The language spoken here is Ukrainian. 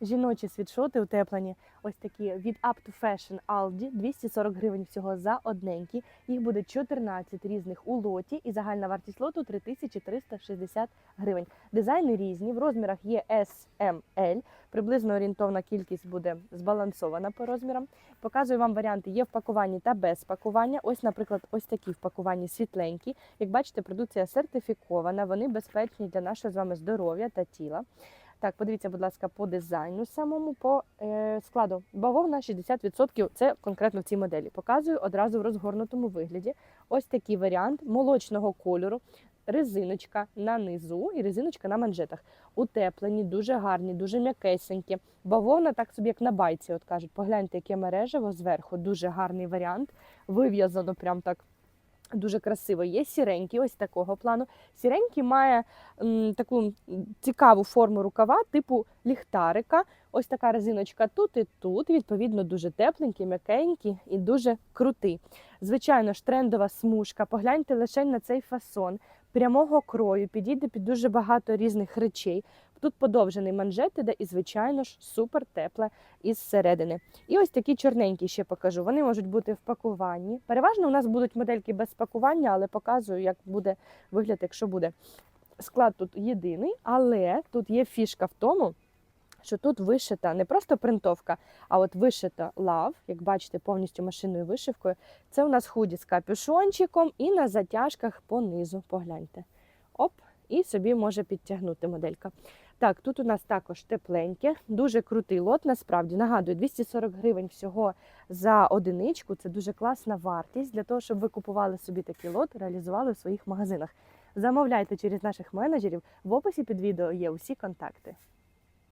жіночі світшоти утеплені. Ось такі від Up to Fashion Aldi, 240 гривень всього за одненькі. Їх буде 14 різних у лоті, і загальна вартість лоту 3360 гривень. Дизайни різні, в розмірах є S, M, L. Приблизно орієнтовна кількість буде збалансована по розмірам. Показую вам варіанти є в пакуванні та без пакування. Ось, наприклад, ось такі в пакуванні світленькі. Як бачите, продукція сертифікована, вони безпечні для нашого з вами здоров'я та тіла. Так, подивіться, будь ласка, по дизайну самому, по е, складу. Бавовна 60% це конкретно в цій моделі. Показую одразу в розгорнутому вигляді. Ось такий варіант молочного кольору. Резиночка на низу і резиночка на манжетах. Утеплені, дуже гарні, дуже м'якесенькі. Бавовна, так собі як на байці, от кажуть. Погляньте, яке мережево зверху. Дуже гарний варіант. Вив'язано прям так дуже красиво. Є сіренький, ось такого плану. Сіренький має м, таку цікаву форму рукава, типу ліхтарика. Ось така резиночка тут і тут. Відповідно, дуже тепленький, м'якенький і дуже крутий. Звичайно ж, трендова смужка. Погляньте лише на цей фасон прямого крою, підійде під дуже багато різних речей. Тут подовжений манжет іде і, звичайно ж, супер тепле із середини. І ось такі чорненькі ще покажу. Вони можуть бути в пакуванні. Переважно у нас будуть модельки без пакування, але показую, як буде вигляд, якщо буде. Склад тут єдиний, але тут є фішка в тому, що тут вишита не просто принтовка, а от вишита лав, як бачите, повністю машинною вишивкою. Це у нас худі з капюшончиком і на затяжках понизу. Погляньте. Оп, і собі може підтягнути моделька. Так, тут у нас також тепленьке, дуже крутий лот. Насправді нагадую, 240 гривень всього за одиничку. Це дуже класна вартість для того, щоб ви купували собі такий лот, реалізували в своїх магазинах. Замовляйте через наших менеджерів. В описі під відео є усі контакти.